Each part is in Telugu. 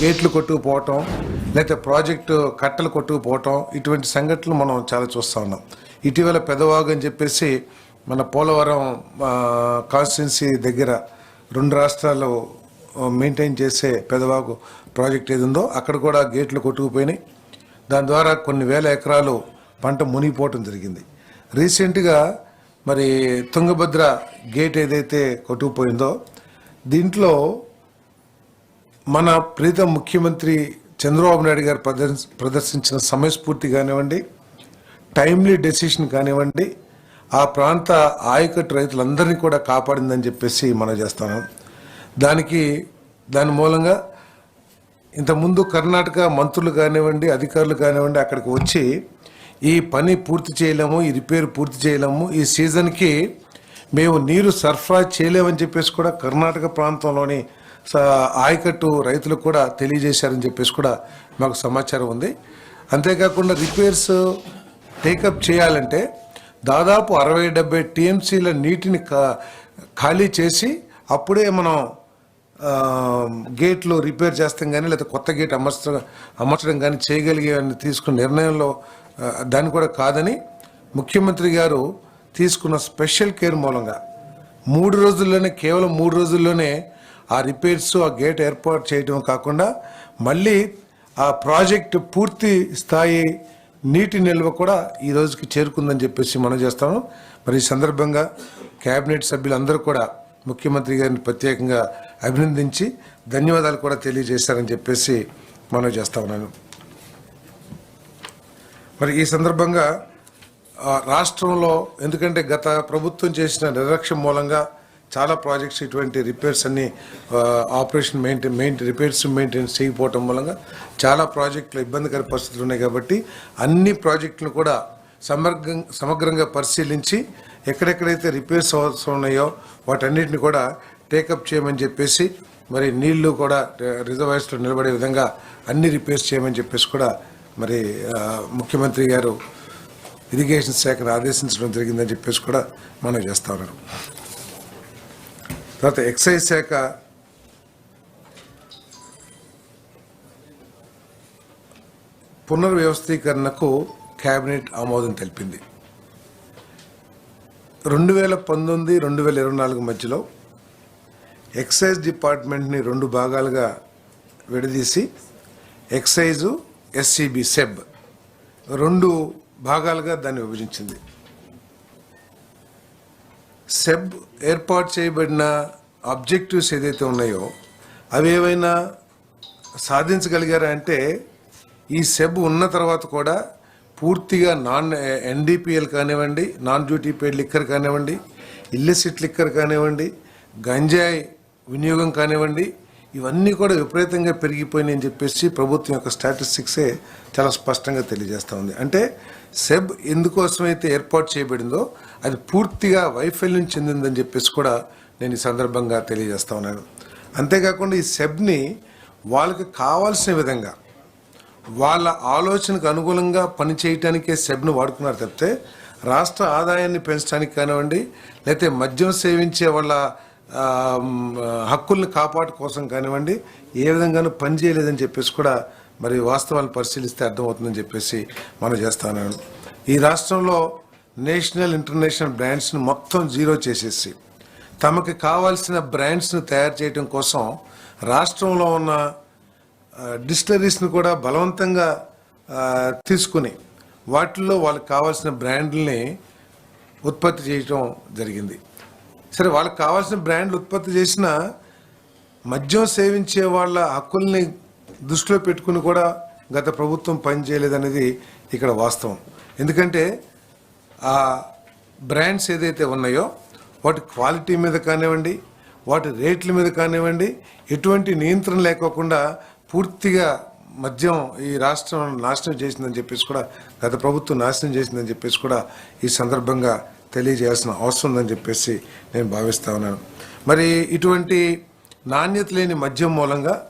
గేట్లు కొట్టుకుపోవటం లేకపోతే ప్రాజెక్టు కట్టలు కొట్టుకుపోవటం ఇటువంటి సంఘటనలు మనం చాలా చూస్తూ ఉన్నాం. ఇటీవల పెదవాగు అని చెప్పేసి మన పోలవరం కాన్స్టిట్యున్సీ దగ్గర రెండు రాష్ట్రాలు మెయింటైన్ చేసే పెదవాగు ప్రాజెక్ట్ ఏది ఉందో అక్కడ కూడా గేట్లు కొట్టుకుపోయినాయి. దాని ద్వారా కొన్ని వేల ఎకరాలు పంట మునిగిపోవటం జరిగింది. రీసెంట్గా మరి తుంగభద్ర గేట్ ఏదైతే కొట్టుకుపోయిందో దీంట్లో మన ప్రీత ముఖ్యమంత్రి చంద్రబాబు నాయుడు గారు ప్రదర్శించిన సమయస్ఫూర్తి కానివ్వండి టైమ్లీ డెసిషన్ కానివ్వండి ఆ ప్రాంత ఆయకట్టు రైతులందరినీ కూడా కాపాడిందని చెప్పేసి మనం చేస్తాను దానికి దాని మూలంగా ఇంతకుముందు కర్ణాటక మంత్రులు కానివ్వండి అధికారులు కానివ్వండి అక్కడికి వచ్చి ఈ పని పూర్తి చేయలేము ఈ రిపేర్ పూర్తి చేయలేము ఈ సీజన్కి మేము నీరు సరఫరా చేయలేమని చెప్పేసి కూడా కర్ణాటక ప్రాంతంలోని ఆయకట్టు రైతులకు కూడా తెలియజేశారని చెప్పేసి కూడా మాకు సమాచారం ఉంది. అంతేకాకుండా రిపేర్స్ టేకప్ చేయాలంటే దాదాపు అరవై డెబ్బై టీఎంసీల నీటిని కా- ఖాళీ చేసి అప్పుడే మనం గేట్లు రిపేర్ చేస్తాం కానీ లేదా కొత్త గేట్ అమర్చడం అమర్చడం కానీ చేయగలిగేమని తీసుకున్న నిర్ణయంలో దాన్ని కూడా కాదని ముఖ్యమంత్రి గారు తీసుకున్న స్పెషల్ కేర్ మూలంగా మూడు రోజుల్లోనే కేవలం మూడు రోజుల్లోనే ఆ రిపేర్స్ ఆ గేట్ ఏర్పాటు చేయడం కాకుండా మళ్ళీ ఆ ప్రాజెక్ట్ పూర్తి స్థాయి నీటి నిల్వ కూడా ఈ రోజుకి చేరుకుందని చెప్పేసి మనం చేస్తాము. మరి ఈ సందర్భంగా కేబినెట్ సభ్యులందరూ కూడా ముఖ్యమంత్రి గారిని ప్రత్యేకంగా అభినందించి ధన్యవాదాలు కూడా తెలియజేశారని చెప్పేసి మనం చేస్తా ఉన్నాను. మరి ఈ సందర్భంగా రాష్ట్రంలో ఎందుకంటే గత ప్రభుత్వం చేసిన నిర్లక్ష్యం మూలంగా చాలా ప్రాజెక్ట్స్ ఇటువంటి రిపేర్స్ అన్ని operation maintain maintain repairs maintain చేయకపోవటం మూలంగా చాలా ప్రాజెక్టులు ఇబ్బందికర పరిస్థితులు ఉన్నాయి కాబట్టి అన్ని ప్రాజెక్టులు కూడా సమగ్రం సమగ్రంగా పరిశీలించి ఎక్కడెక్కడైతే రిపేర్స్ అవసరం ఉన్నాయో వాటన్నిటిని కూడా టేకప్ చేయమని చెప్పేసి మరి నీళ్ళు కూడా రిజర్వాయర్స్లో నిలబడే విధంగా అన్ని రిపేర్స్ చేయమని చెప్పేసి కూడా మరి ముఖ్యమంత్రి గారు ఇరిగేషన్ శాఖను ఆదేశించడం జరిగిందని చెప్పేసి కూడా మనం చేస్తా ఉన్నారు. తర్వాత ఎక్సైజ్ శాఖ. పునర్వ్యవస్థీకరణకు కేబినెట్ ఆమోదం తెలిపింది. రెండు వేల పంతొమ్మిది రెండు వేల ఇరవై నాలుగు మధ్యలో ఎక్సైజ్ డిపార్ట్మెంట్ని రెండు భాగాలుగా విడదీసి ఎక్సైజు ఎస్సిబి సెబ్ రెండు భాగాలుగా దాన్ని విభజించింది. సెబ్ ఏర్పాటు చేయబడిన ఆబ్జెక్టివ్స్ ఏదైతే ఉన్నాయో అవి ఏవైనా సాధించగలిగారా అంటే ఈ సెబ్ ఉన్న తర్వాత కూడా పూర్తిగా నాన్ ఎన్డీపీఎల్ కానివ్వండి నాన్ డ్యూటీ పేడ్ లిక్కర్ కానివ్వండి ఇల్లిసిట్ లిక్కర్ కానివ్వండి గంజాయి వినియోగం కానివ్వండి ఇవన్నీ కూడా విపరీతంగా పెరిగిపోయినాయని చెప్పేసి ప్రభుత్వం యొక్క స్టాటిస్టిక్సే చాలా స్పష్టంగా తెలియజేస్తూ ఉంది. అంటే సెబ్ ఎందుకోసమైతే ఏర్పాటు చేయబడిందో అది పూర్తిగా వైఫల్యం చెందిందని చెప్పేసి కూడా నేను ఈ సందర్భంగా తెలియజేస్తా ఉన్నాను. అంతేకాకుండా ఈ సెబ్ని వాళ్ళకి కావాల్సిన విధంగా వాళ్ళ ఆలోచనకు అనుగుణంగా పనిచేయటానికే సెబ్ను వాడుకున్నారు తప్పితే రాష్ట్ర ఆదాయాన్ని పెంచడానికి కానివ్వండి లేకపోతే మద్యం సేవించే వాళ్ళ హక్కుల్ని కాపాడు కోసం కానివ్వండి ఏ విధంగానూ పనిచేయలేదని చెప్పేసి కూడా మరి వాస్తవాలు పరిశీలిస్తే అర్థమవుతుందని చెప్పేసి మనం చేస్తాను. ఈ రాష్ట్రంలో నేషనల్ ఇంటర్నేషనల్ బ్రాండ్స్ని మొత్తం జీరో చేసేసి తమకి కావాల్సిన బ్రాండ్స్ను తయారు చేయడం కోసం రాష్ట్రంలో ఉన్న డిస్టరీస్ని కూడా బలవంతంగా తీసుకుని వాటిల్లో వాళ్ళకి కావాల్సిన బ్రాండ్లని ఉత్పత్తి చేయటం జరిగింది. సరే వాళ్ళకి కావాల్సిన బ్రాండ్లు ఉత్పత్తి చేసిన మద్యం సేవించే వాళ్ళ హక్కుల్ని దృష్టిలో పెట్టుకుని కూడా గత ప్రభుత్వం పనిచేయలేదనేది ఇక్కడ వాస్తవం. ఎందుకంటే ఆ బ్రాండ్స్ ఏదైతే ఉన్నాయో వాటి క్వాలిటీ మీద కానివ్వండి వాటి రేట్ల మీద కానివ్వండి ఎటువంటి నియంత్రణ లేకోకుండా పూర్తిగా మద్యం ఈ రాష్ట్రం నాశనం చేసిందని చెప్పేసి కూడా గత ప్రభుత్వం నాశనం చేసిందని చెప్పేసి కూడా ఈ సందర్భంగా తెలియజేయాల్సిన అవసరం ఉందని చెప్పేసి నేను భావిస్తా ఉన్నాను. మరి ఇటువంటి నాణ్యత లేని మద్యం మూలంగా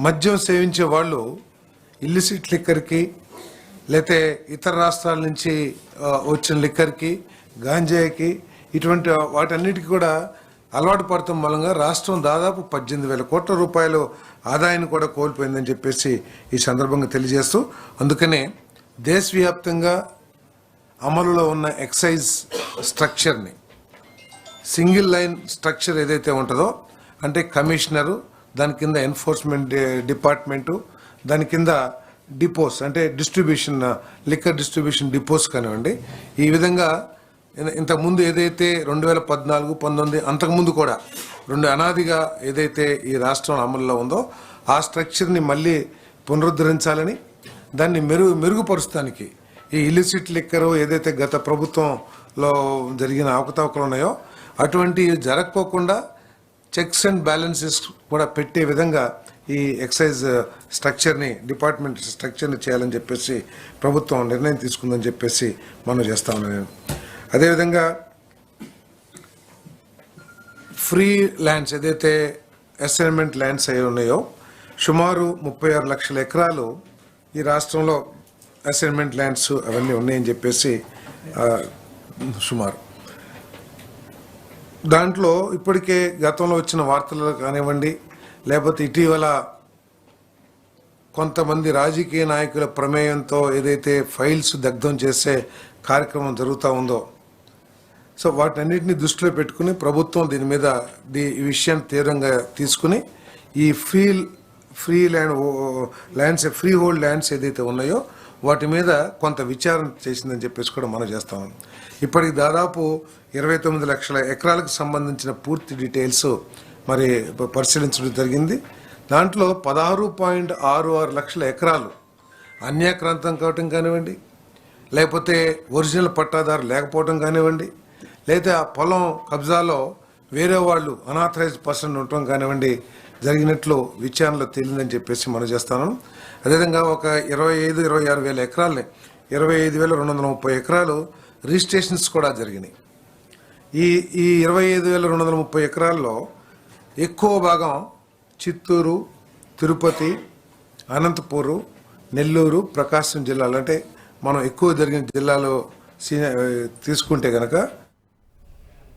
మద్యం సేవించే వాళ్ళు ఇల్లిసిట్ లిక్కర్కి లేతే ఇతర రాష్ట్రాల నుంచి వచ్చిన లిక్కర్కి గాంజాయికి ఇటువంటి వాటన్నిటికీ కూడా అలవాటు పడటం మూలంగా రాష్ట్రం దాదాపు పద్దెనిమిది వేల కోట్ల రూపాయలు ఆదాయాన్ని కూడా కోల్పోయిందని చెప్పేసి ఈ సందర్భంగా తెలియజేస్తూ అందుకనే దేశవ్యాప్తంగా అమలులో ఉన్న ఎక్సైజ్ స్ట్రక్చర్ని సింగిల్ లైన్ స్ట్రక్చర్ ఏదైతే ఉంటుందో అంటే కమిషనరు దాని కింద ఎన్ఫోర్స్మెంట్ డిపార్ట్మెంటు దాని కింద డిపోస్ అంటే డిస్ట్రిబ్యూషన్ లిక్కర్ డిస్ట్రిబ్యూషన్ డిపోస్ కానివ్వండి. ఈ విధంగా ఇంతకుముందు ఏదైతే రెండు వేల పద్నాలుగు పంతొమ్మిది అంతకుముందు కూడా రెండు అనాదిగా ఏదైతే ఈ రాష్ట్రం అమల్లో ఉందో ఆ స్ట్రక్చర్ని మళ్ళీ పునరుద్ధరించాలని దాన్ని మెరుగు మెరుగుపరుస్తానికి ఈ ఇలిసిట్ లిక్కరు ఏదైతే గత ప్రభుత్వంలో జరిగిన అవకతవకలు ఉన్నాయో అటువంటివి జరగకోకుండా చెక్స్ అండ్ బ్యాలెన్సెస్ కూడా పెట్టే విధంగా ఈ ఎక్సైజ్ స్ట్రక్చర్ని డిపార్ట్మెంట్ స్ట్రక్చర్ని చేయాలని చెప్పేసి ప్రభుత్వం నిర్ణయం తీసుకుందని చెప్పేసి మనం చేస్తా ఉన్నాను నేను అదేవిధంగా ఫ్రీ ల్యాండ్స్ ఏదైతే అసైన్మెంట్ ల్యాండ్స్ అయి ఉన్నాయో సుమారు ముప్పై ఆరు లక్షల ఎకరాలు ఈ రాష్ట్రంలో అసైన్మెంట్ ల్యాండ్స్ అవన్నీ ఉన్నాయని చెప్పేసి uh, సుమారు. దాంట్లో ఇప్పటికే గతంలో వచ్చిన వార్తలు కానివ్వండి లేకపోతే ఇటీవల కొంతమంది రాజకీయ నాయకుల ప్రమేయంతో ఏదైతే ఫైల్స్ దగ్ధం చేసే కార్యక్రమం జరుగుతూ ఉందో సో వాటన్నిటిని దృష్టిలో పెట్టుకుని ప్రభుత్వం దీని మీద ఈ విషయాన్ని తీవ్రంగా తీసుకుని ఈ free free land lands freehold lands ఏదైతే ఉన్నాయో వాటి మీద కొంత విచారణ చేసిందని చెప్పేసి కూడా మనం చేస్తాం ఇప్పటికి దాదాపు ఇరవై తొమ్మిది లక్షల ఎకరాలకు సంబంధించిన పూర్తి డీటెయిల్స్ మరి పరిశీలించడం జరిగింది. దాంట్లో పదహారు పాయింట్ ఆరు ఆరు లక్షల ఎకరాలు అన్యాక్రాంతం కావటం కానివ్వండి లేకపోతే ఒరిజినల్ పట్టాదారు లేకపోవడం కానివ్వండి లేదా ఆ పొలం కబ్జాలో వేరే వాళ్ళు అనాథరైజ్డ్ పర్సన్ ఉండటం కానివ్వండి జరిగినట్లు విచారణలో తేలిందని చెప్పేసి మనం చేస్తాను అదేవిధంగా ఒక ఇరవై ఐదు ఇరవై ఆరు వేల ఎకరాలని ఇరవై ఐదు వేల రెండు వందల ముప్పై ఎకరాలు రిజిస్ట్రేషన్స్ కూడా జరిగినాయి. ఈ ఈ ఇరవై ఐదు వేల రెండు వందల ముప్పై ఎకరాల్లో ఎక్కువ భాగం చిత్తూరు తిరుపతి అనంతపూరు నెల్లూరు ప్రకాశం జిల్లాలు అంటే మనం ఎక్కువ జరిగిన జిల్లాలో సీ- తీసుకుంటే కనుక